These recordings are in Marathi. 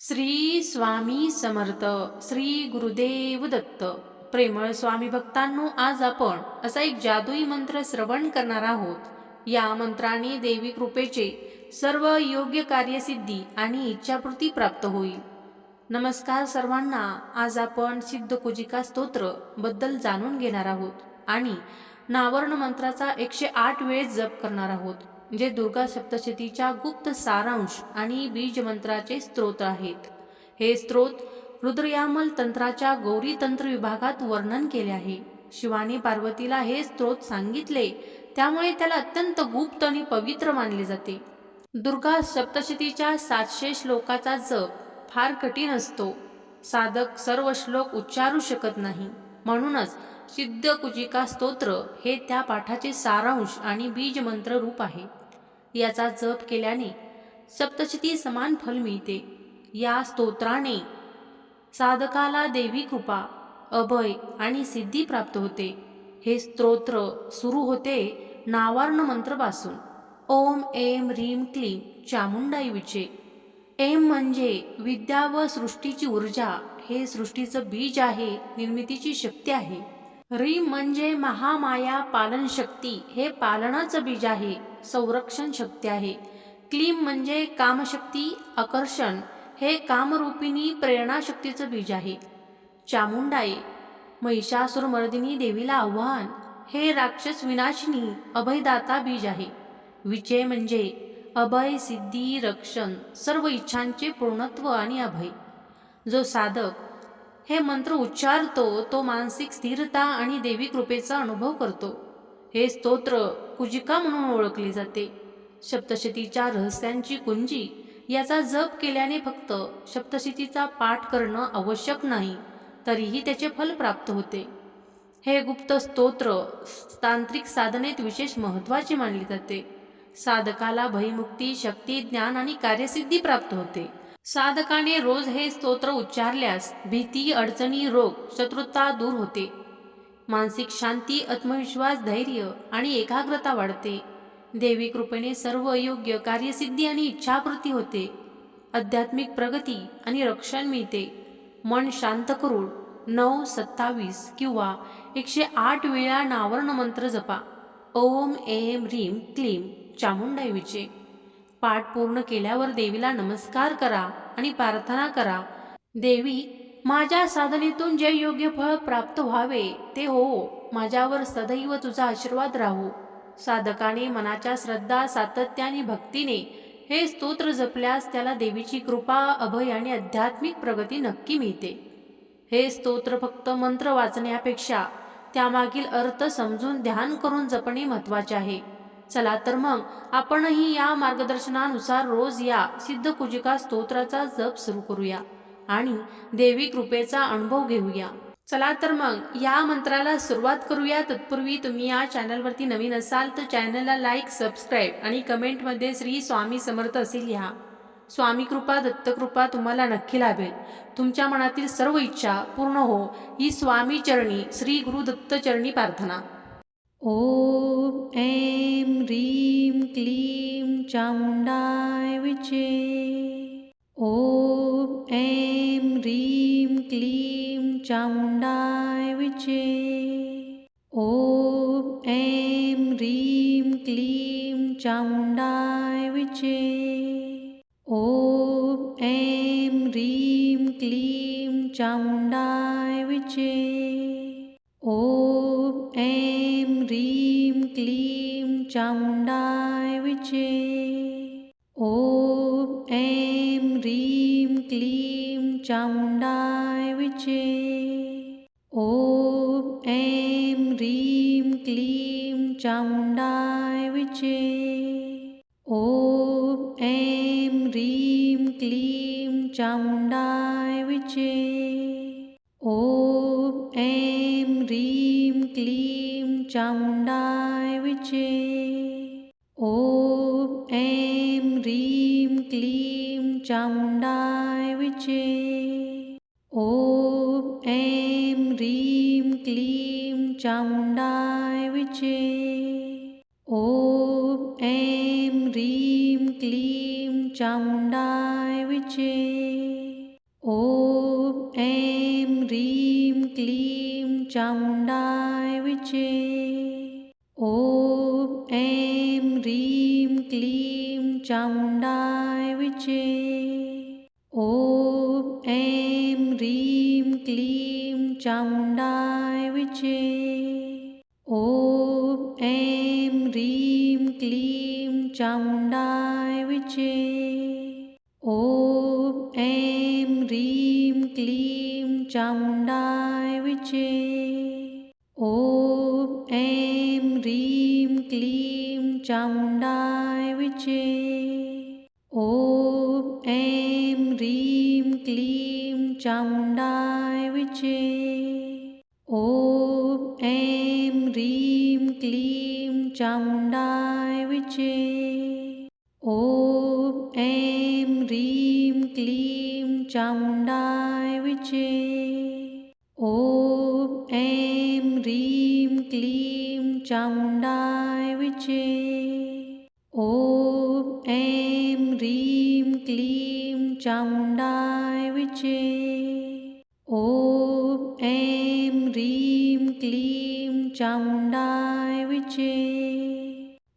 श्री स्वामी समर्थ श्री गुरुदेव दत्त. प्रेमळ स्वामी भक्तांनो आज आपण असा एक जादुई मंत्र श्रवण करणार आहोत. या मंत्राने देवी कृपेचे सर्व योग्य कार्यसिद्धी आणि इच्छापूर्ती प्राप्त होईल. नमस्कार सर्वांना आज आपण सिद्ध कुजिका स्तोत्रबद्दल जाणून घेणार आहोत आणि नावर्ण मंत्राचा एकशे आठ वेळेस जप करणार आहोत. जे दुर्गा सप्तशतीच्या गुप्त सारांश आणि बीज मंत्राचे स्तोत्र आहेत. हे स्त्रोत रुद्रयामल तंत्राच्या गौरी तंत्र विभागात वर्णन केले आहे. शिवाने पार्वतीला हे स्त्रोत सांगितले त्यामुळे त्याला अत्यंत गुप्त आणि पवित्र मानले जाते. दुर्गा सप्तशतीच्या सातशे श्लोकाचा जप फार कठीण असतो. साधक सर्व श्लोक उच्चारू शकत नाही. म्हणूनच सिद्ध कुजिका स्तोत्र हे त्या पाठाचे सारांश आणि बीज मंत्र रूप आहे. याचा जप केल्याने सप्तशती समान फल मिळते. या स्तोत्राने साधकाला देवी कृपा अभय आणि सिद्धी प्राप्त होते. हे स्तोत्र सुरू होते नावार्ण मंत्रपासून. ओम एम ह्रीम क्लीम चामुंडाई विचे एम म्हणजे विद्या व सृष्टीची ऊर्जा हे सृष्टीचं बीज आहे निर्मितीची शक्ती आहे. रीम म्हणजे महामाया पालन शक्ती हे पालनाचं बीज आहे. संरक्षण शक्ती आहे. क्लीम म्हणजे कामशक्ती आकर्षण हे कामरूपिणी प्रेरणाशक्तीचं बीज आहे. चामुंडाई महिषासुरमर्दिनी देवीला आव्हान हे राक्षस विनाशिनी अभयदाता बीज आहे. विजय म्हणजे अभय सिद्धी रक्षण सर्व इच्छांचे पूर्णत्व आणि अभय. जो साधक हे मंत्र उच्चारतो तो मानसिक स्थिरता आणि देवी कृपेचा अनुभव करतो. हे स्तोत्र कुजिका म्हणून ओळखले जाते. सप्तशतीच्या रहस्यांची कुंजी याचा जप केल्याने फक्त सप्तशतीचा पाठ करणं आवश्यक नाही तरीही त्याचे फल प्राप्त होते. हे गुप्त स्तोत्र तांत्रिक साधनेत विशेष महत्त्वाचे मानले जाते. साधकाला भयमुक्ती शक्ती ज्ञान आणि कार्यसिद्धी प्राप्त होते. साधकाने रोज हे स्तोत्र उच्चारल्यास भीती अडचणी रोग शत्रुता दूर होते. मानसिक शांती आत्मविश्वास धैर्य आणि एकाग्रता वाढते. देवी कृपेने सर्व योग्य कार्यसिद्धी आणि इच्छापूर्ती होते. आध्यात्मिक प्रगती आणि रक्षण मिळते. मन शांत करून नऊ सत्तावीस किंवा एकशे आठ वेळा नावर्ण मंत्र जपा. ओम एम ह्रीम क्लीम चामुंडाईविचे. पाठ पूर्ण केल्यावर देवीला नमस्कार करा आणि प्रार्थना करा. देवी माझ्या साधनेतून जे योग्य फळ प्राप्त व्हावे ते हो. माझ्यावर सदैव तुझा आशीर्वाद राहू. साधकाने मनाच्या श्रद्धा सातत्याने भक्तीने हे स्तोत्र जपल्यास त्याला देवीची कृपा अभय आणि आध्यात्मिक प्रगती नक्की मिळते. हे स्तोत्र फक्त मंत्र वाचण्यापेक्षा त्यामागील अर्थ समजून ध्यान करून जपणे महत्त्वाचे आहे. चला तर मग आपणही या मार्गदर्शनानुसार रोज या सिद्ध कुजिका स्तोत्राचा जप सुरू करूया. आणि देवी कृपेचा अनुभव घेऊया. चला तर मग या मंत्राला सुरुवात करूया. तत्पूर्वी तुम्ही या चॅनलवरती नवीन असाल तर चॅनलला लाईक सबस्क्राईब आणि कमेंटमध्ये श्री स्वामी समर्थ असे लिहा. स्वामी कृपा दत्तकृपा तुम्हाला नक्की लाभेल. तुमच्या मनातील सर्व इच्छा पूर्ण हो. ही स्वामी चरणी श्री गुरु दत्त चरणी प्रार्थना. ओम ऐं ह्रीं क्लीं चामुंडाय विचे. ओम ऐं ह्रीं क्लीं चामुण्डाय विचे। ॐ ऐं ह्रीं क्लीं चामुण्डाय विचे। ॐ ऐं ह्रीं क्लीं चामुण्डाय विचे। ॐ ऐं ह्रीं क्लीं चामुण्डाय विचे। ॐ ऐं क्लीं चामुण्डाय ॐ ऐं ह्रीं क्लीं चामुण्डायविचे ॐ ऐं ह्रीं क्लीं चामुण्डायविचे ॐ ऐं ह्रीं क्लीं चामुण्डायविचे ॐ ऐं ह्रीं क्लीं चामुण्डाय चामुण्डाय विचे. ॐ ऐं ह्रीं क्लीं चामुण्डाय विचे. ॐ ऐं ह्रीं क्लीं चामुण्डाय विचे. विचे ॐ ऐं ह्रीं क्लीं चामुण्डाय विचे ॐ ऐं ह्रीं क्लीं चामुण्डाय विचे ॐ ऐं ह्रीं क्लीं चामुण्डाय विचे ॐ ऐं ह्रीं क्लीं चामुण्डाय विचे क्लीं ॐ ऐं ह्रीं क्लीं चामुण्डायविचे ॐ ऐं ह्रीं क्लीं चामुण्डायविचे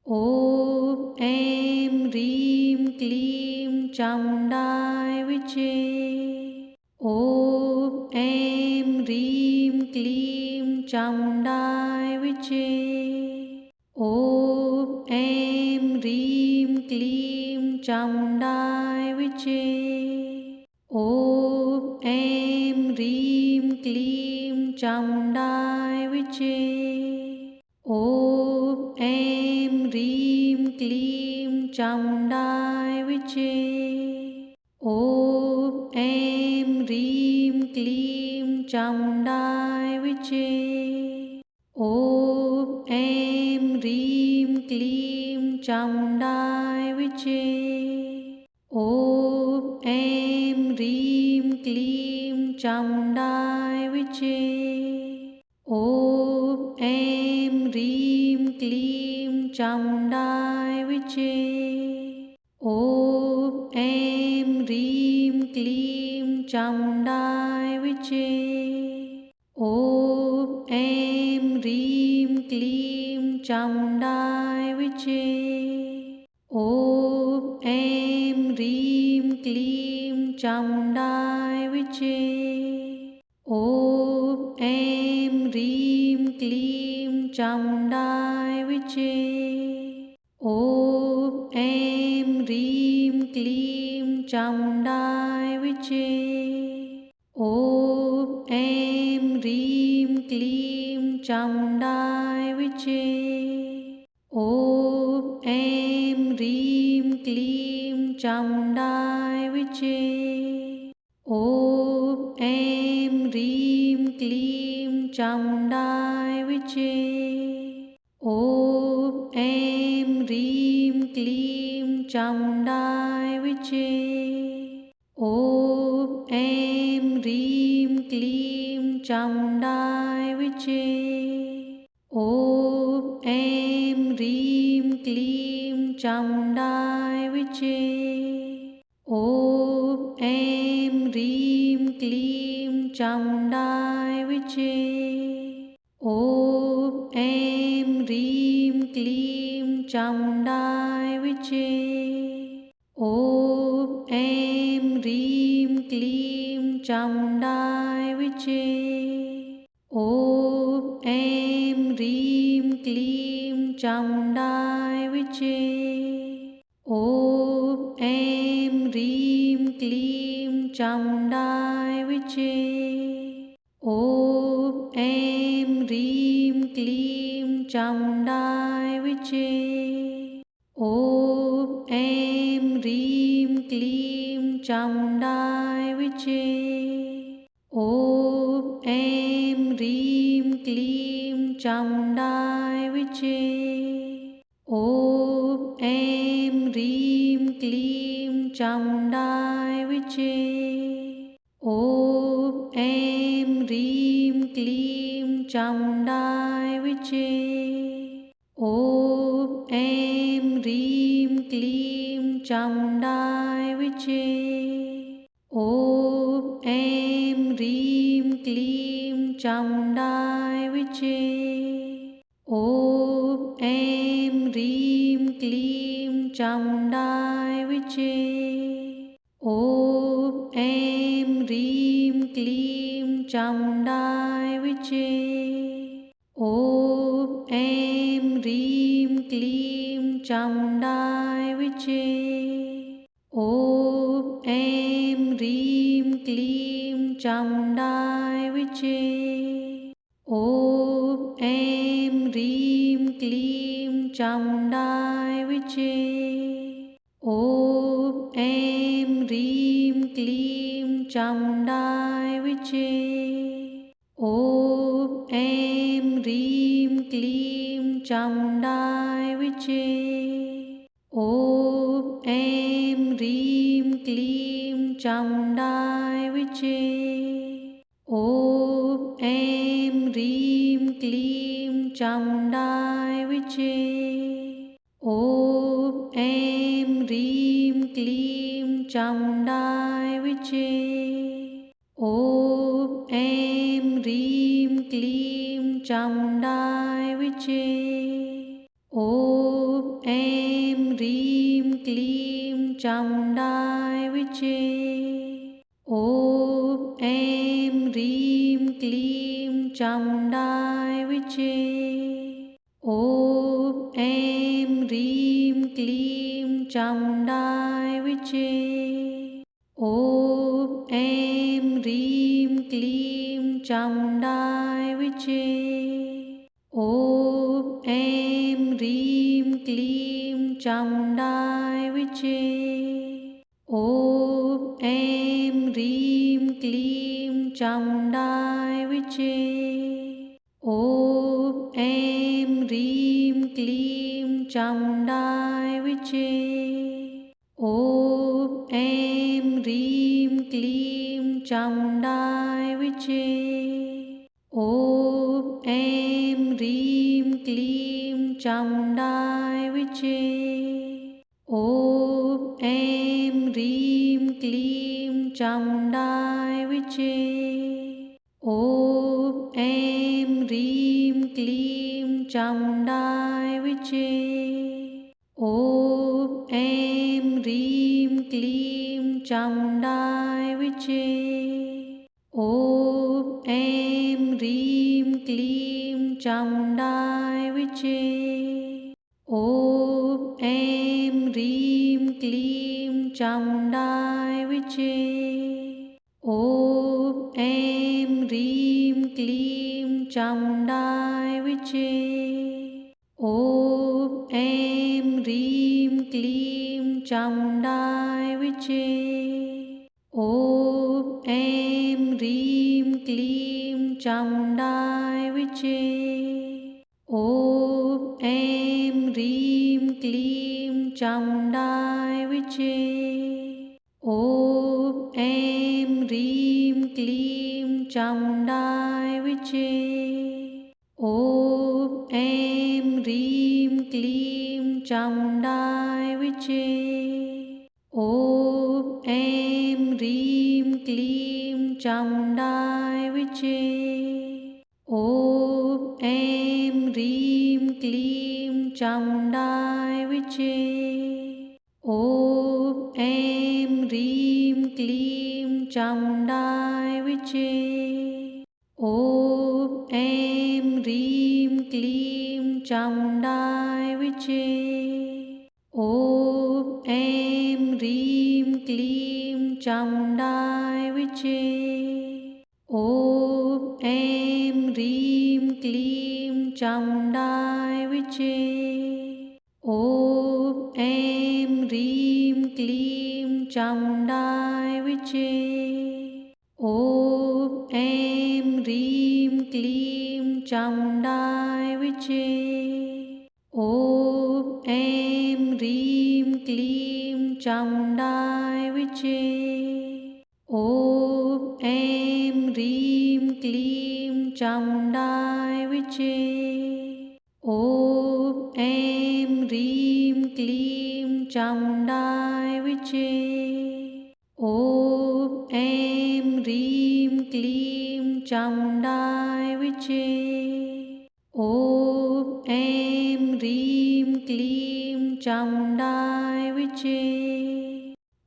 ॐ ऐं ह्रीं क्लीं चामुण्डा चामुण्डायविचे ॐ ऐं ह्रीं क्लीं चामुण्डायविचे ॐ ऐं ह्रीं क्लीं चामुण्डायविचे ॐ ऐं ह्रीं क्लीं चामुण्डायविचे ॐ ऐं चामुण्डायविचे ॐ ऐं ह्रीं क्लीं चामुण्डायविचे ॐ ऐं ह्रीं क्लीं चामुण्डायविचे ॐ ऐं ह्रीं क्लीं चामुण्डायविचे ॐ ऐं ह्रीं क्लीं चामुण्डायविचे ऐं ह्रीं क्लीं चामुण्डाय विचे। ॐ ऐं ह्रीं क्लीं चामुण्डाय क्लीं चामुण्डाय विचे. ॐ ऐं ह्रीं क्लीं चामुण्डाय विचे. ॐ ऐं ह्रीं क्लीं चामुण्डाय विचे. ॐ ऐं ह्रीं क्लीं चामुण्डाय विचे. ॐ ऐं ह्रीं क्लीं चामुण्डाय विचे ॐ ऐं ह्रीं क्लीं चामुण्डाय विचे। ॐ ऐं ह्रीं क्लीं चामुण्डा i'm ground ह्रीं चामुण्डाय विचे. ॐ ऐं ह्रीं क्लीं चामुण्डाय विचे. ॐ ऐं ह्रीं क्लीं चामुण्डाय विचे. ॐ ऐं ह्रीं क्लीं चामुण्डाय विचे. ॐ ऐं चामुण्डाय विचे। ॐ ऐं ह्रीं क्लीं चामुण्डाय विचे चामुण्डाय विचे. ॐ ऐं ह्रीं क्लीं चामुण्डाय विचे. ॐ ऐं ह्रीं क्लीं चामुण्डाय विचे. ॐ ऐं ह्रीं क्लीं चामुण्डाय विचे. चामुण्डाय विचे ॐ ऐं ह्रीं क्लीं चामुण्डाय विचे ॐ ऐं ह्रीं क्लीं चामुण्डाय विचे ॐ ऐं ह्रीं क्लीं चामुण्डाय विचे ॐ ऐं ह्रीं क्लीं चामुण्डाय विचे. ॐ ऐं ह्रीं क्लीं चामुण्डाय विचे. ॐ ऐं ह्रीं क्लीं चामुण्डाय विचे. ॐ ऐं ह्रीं क्लीं चामुण्डाय विचे. ॐ ऐं ह्रीं क्लीं चामुण्डाय विचे. ह्रीं क्लीं चामुण्डाय विचे। ॐ ऐं ह्रीं क्लीं चामुण्डाय चामुण्डाय विचे ॐ ऐं ह्रीं क्लीं चामुण्डायविचे ॐ ऐं ह्रीं क्लीं चामुण्डायविचे ॐ ऐं ह्रीं क्लीं चामुण्डायविचे ॐ ऐं ह्रीं क्लीं चामुण्डायविचे क्लीं ॐ ऐं ह्रीं क्लीं चामुण्डायविचे ॐ ऐं ह्रीं क्लीं चामुण्डायविचे ॐ ऐं ह्रीं क्लीं चामुण्डायविचे ॐ ऐं ह्रीं क्लीं चामुण्डाय विचे। ॐ ऐं ह्रीं क्लीं चामुण्डाय विचे। ॐ ऐं ह्रीं क्लीं चामुण्डाय विचे। ॐ ऐं ह्रीं क्लीं चामुण्डाय विचे। ॐ ऐं ह्रीं क्लीं चामुण्डाय विचे। ॐ ऐं ह्रीं क्लीं चामुण्डाय विचे। ॐ ऐं ह्रीं क्लीं चामुण्डाय विचे। ॐ ऐं ह्रीं क्लीं चामुण्डाय विचे। ॐ ऐं ह्रीं क्लीं चामुण्डाय विचे। ॐ ऐं चामुण्डाय विचे. ॐ ऐं ह्रीं क्लीं चामुण्डाय विचे. ॐ ऐं ह्रीं क्लीं चामुण्डाय विचे. ॐ ऐं ह्रीं चामुण्डाय विचे. चामुण्डाय विचे.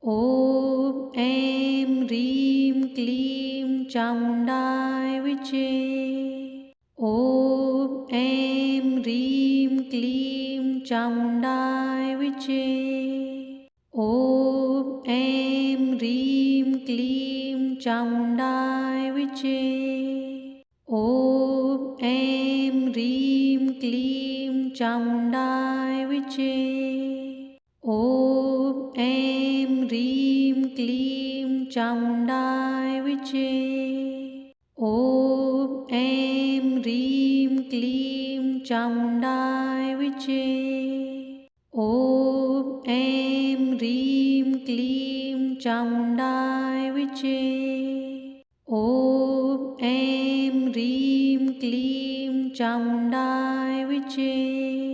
ॐ ऐं ह्रीं क्लीं चामुण्डाय विचे. ॐ ऐं ह्रीं क्लीं चामुण्डाय विचे. ॐ ऐं ह्रीं क्लीं चामुण्डाय विचे. ॐ ऐं ह्रीं क्लीं चामुण्डाय विचे। ॐ ऐं ह्रीं क्लीं चामुण्डाय विचे। ॐ ऐं ह्रीं क्लीं चामुण्डाय विचे। ॐ ऐं ह्रीं क्लीं चामुण्डाय विचे। ॐ ऐं ह्रीं क्लीं चामुण्डाय विचे।